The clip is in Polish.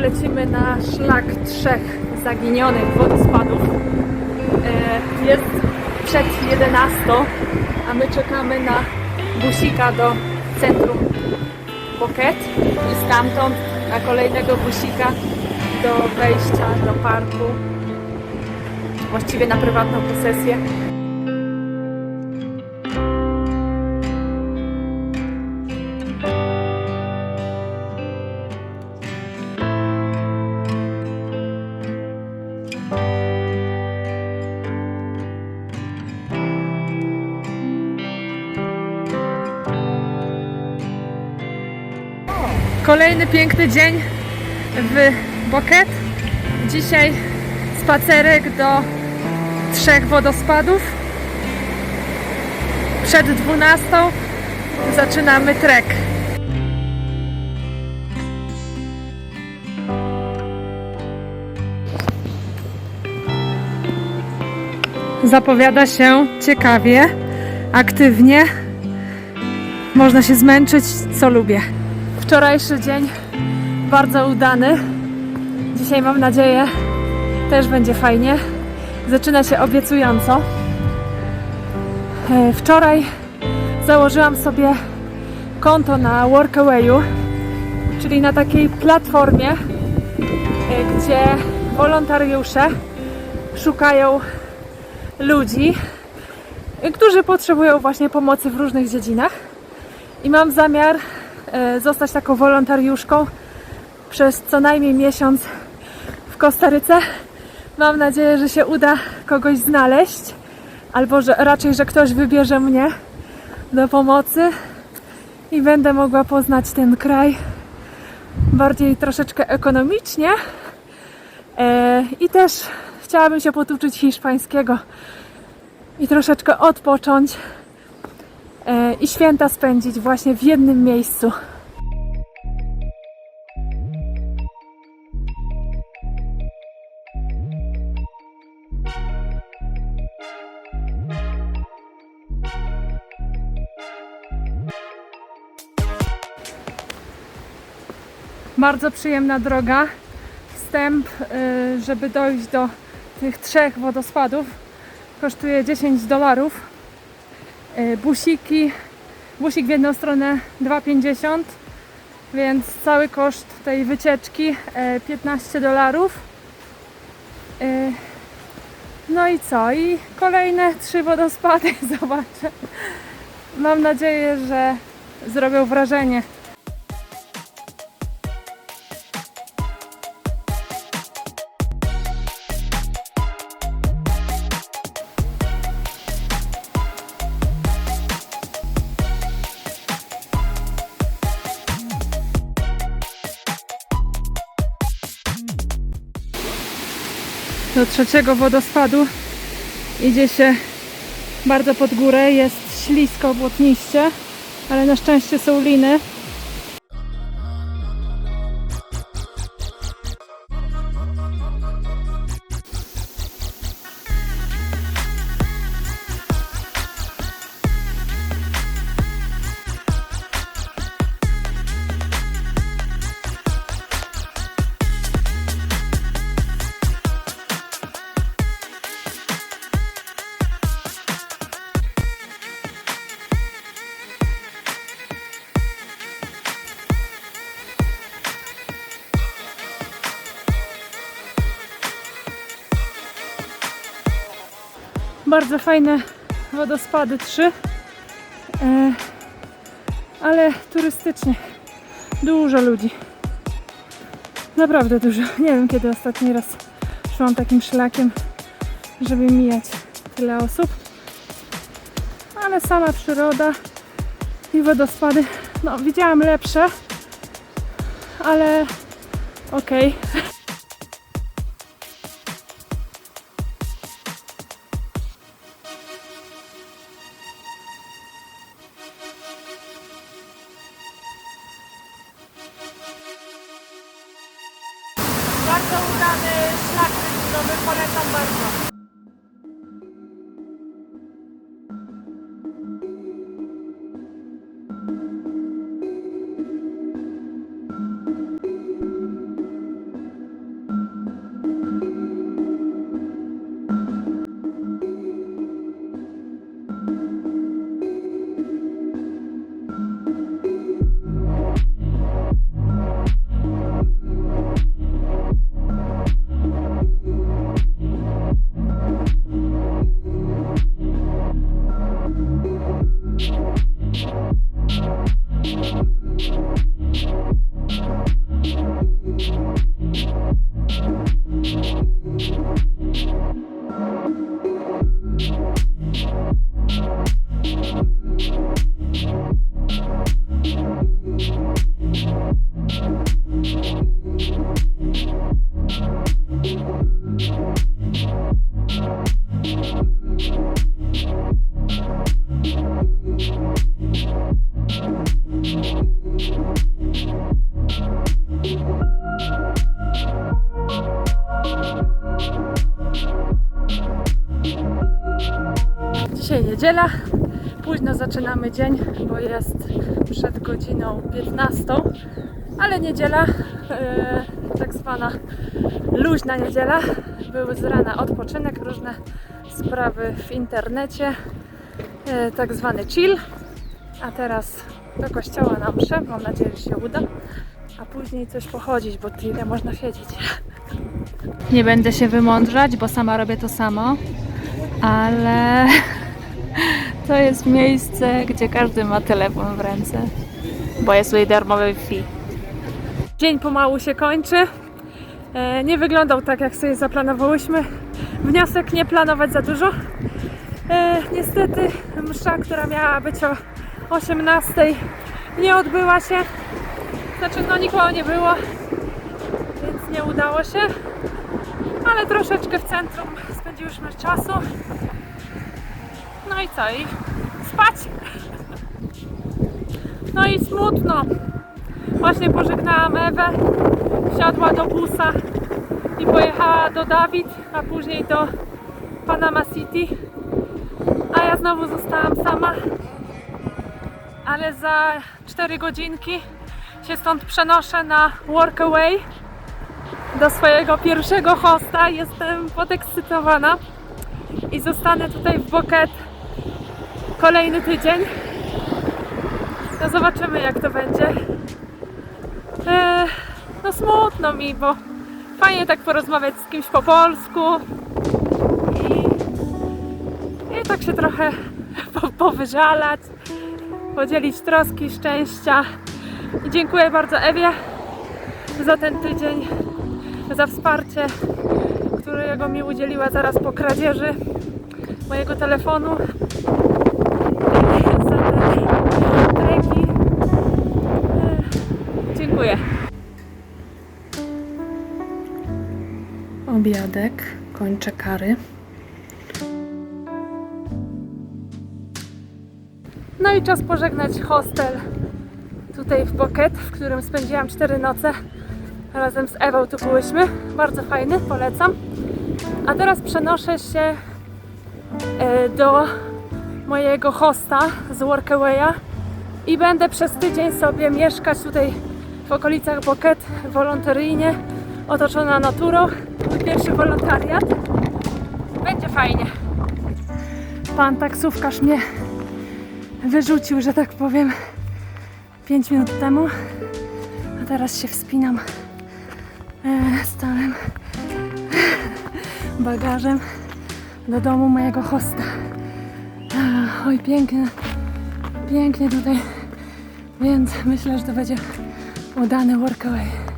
Lecimy na szlak trzech zaginionych wodospadów. E, Jest przed 11, a my czekamy na busika do centrum Pocket i stamtąd na kolejnego busika do wejścia do parku. Właściwie na prywatną posesję. Kolejny piękny dzień w Boket. Dzisiaj spacerek do trzech wodospadów. Przed 12 zaczynamy trek. Zapowiada się ciekawie, aktywnie. Można się zmęczyć, co lubię. Wczorajszy dzień bardzo udany. Dzisiaj mam nadzieję też będzie fajnie. Zaczyna się obiecująco. E, Wczoraj założyłam sobie konto na Workawayu, czyli na takiej platformie, e, gdzie wolontariusze szukają ludzi, którzy potrzebują właśnie pomocy w różnych dziedzinach. I mam zamiar zostać taką wolontariuszką przez co najmniej miesiąc w Kostaryce. Mam nadzieję, że się uda kogoś znaleźć, albo że raczej, że ktoś wybierze mnie do pomocy i będę mogła poznać ten kraj bardziej troszeczkę ekonomicznie. E, I też chciałabym się potuczyć hiszpańskiego i troszeczkę odpocząć e, i święta spędzić właśnie w jednym miejscu. Bardzo przyjemna droga. Wstęp, y, żeby dojść do tych trzech wodospadów, kosztuje 10 dolarów. Y, Busiki, busik w jedną stronę 2,50, więc cały koszt tej wycieczki y, 15 dolarów. Y, No i co? I kolejne trzy wodospady zobaczę. Mam nadzieję, że zrobią wrażenie. Do trzeciego wodospadu idzie się bardzo pod górę, jest ślisko, błotniście, ale na szczęście są liny. Bardzo fajne wodospady, trzy, e, ale turystycznie. Dużo ludzi. Naprawdę dużo. Nie wiem kiedy ostatni raz szłam takim szlakiem, żeby mijać tyle osób. Ale sama przyroda i wodospady. No, widziałam lepsze, ale okej. Bardzo trekkingowy, polecam bardzo. Niedziela. Późno zaczynamy dzień, bo jest przed godziną 15. Ale niedziela, e, tak zwana luźna niedziela. Były z rana odpoczynek, różne sprawy w internecie. E, tak zwany chill. A teraz do kościoła na mszę. Mam nadzieję, że się uda. A później coś pochodzić, bo tyle można siedzieć. Nie będę się wymądrzać, bo sama robię to samo ale to jest miejsce, gdzie każdy ma telefon w ręce, bo jest tutaj darmowy Wi-Fi. Dzień pomału się kończy. E, Nie wyglądał tak, jak sobie zaplanowałyśmy. Wniosek nie planować za dużo. E, Niestety msza, która miała być o 18 nie odbyła się. Znaczy, no nikogo nie było, więc nie udało się. Ale troszeczkę w centrum spędziłyśmy czasu. No i co? I spać. No i smutno. Właśnie pożegnałam Ewę. Wsiadła do busa i pojechała do Dawid, a później do Panama City. A ja znowu zostałam sama. Ale za 4 godzinki się stąd przenoszę na Workaway do swojego pierwszego hosta. Jestem podekscytowana i zostanę tutaj w Boket kolejny tydzień. No zobaczymy jak to będzie. Eee, no smutno mi, bo fajnie tak porozmawiać z kimś po polsku i, i tak się trochę po, powyżalać, podzielić troski, szczęścia. I dziękuję bardzo Ewie za ten tydzień za wsparcie, którego mi udzieliła zaraz po kradzieży mojego telefonu. Dziękuję. Obiadek, kończę kary. No i czas pożegnać hostel tutaj w Boket, w którym spędziłam 4 noce. Razem z Ewą tu byłyśmy. Bardzo fajny, polecam. A teraz przenoszę się e, do mojego hosta z Workawaya i będę przez tydzień sobie mieszkać tutaj w okolicach Boket wolontaryjnie, otoczona naturą. Pierwszy wolontariat. Będzie fajnie. Pan taksówkarz mnie wyrzucił, że tak powiem, 5 minut temu. A teraz się wspinam e, z całym bagażem do domu mojego hosta. A, Oj, pięknie, pięknie tutaj, więc myślę, że to będzie udany workaway.